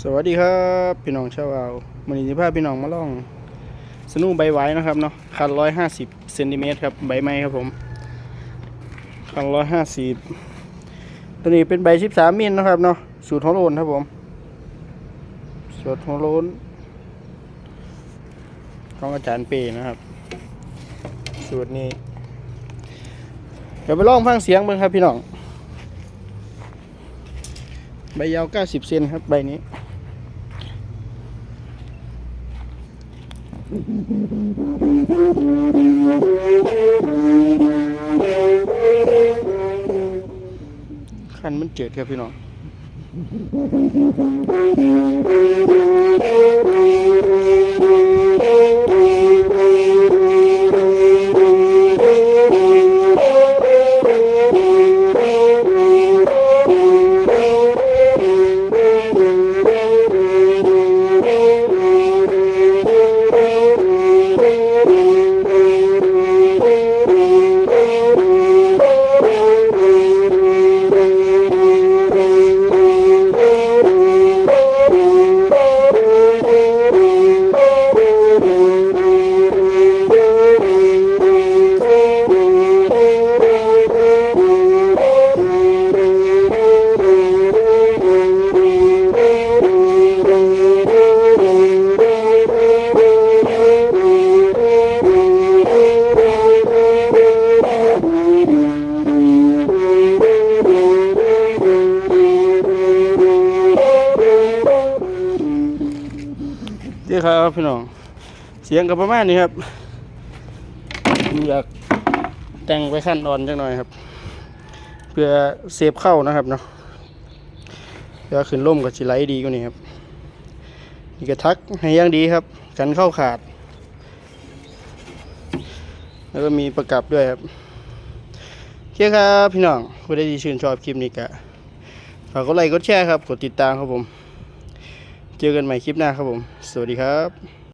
สวัสดีครับพี่น้องชาวเอาวันนี้จะพาพี่น้องมาล่อง สนุใบไว้นะครับเนาะคันร้อยห้าสิบเซนติเมตรครับใบไม้ครับผมคันร้อยห้าสิบตัวนี้เป็นใบสิบสามมิลนะครับเนาะสูตรฮอลโลนครับผมสูตรฮอลโลนของอาจารย์เป้นะครับ สูตรนี้ เดี๋ยวไปลองฟังเสียงเบิ่งครับพี่น้องใบยาว 90 เซนครับ ใบนี้ ขันมันเจิดครับพี่น้อง เดี๋ยครับพี่น้อง เสียงกับประมาณนี้ครับอยากแต่งไปขั้นอ่อนจังหน่อยครับ เพื่อเซฟเข้านะครับเนาะเพื่อขึ้นร่มกับจิไลดีกว่านี้ครับนี่ก็ทักให้อยังดีครับ กันเข้าขาด แล้วก็มีประกับด้วยครับโอเคครับพี่น้องผู้ใดที่ชื่นชอบคลิปนี้ก็ฝากกดไลค์กดแชร์ครับ กดติดตามครับผม เจอกันใหม่คลิปหน้าครับผม สวัสดีครับ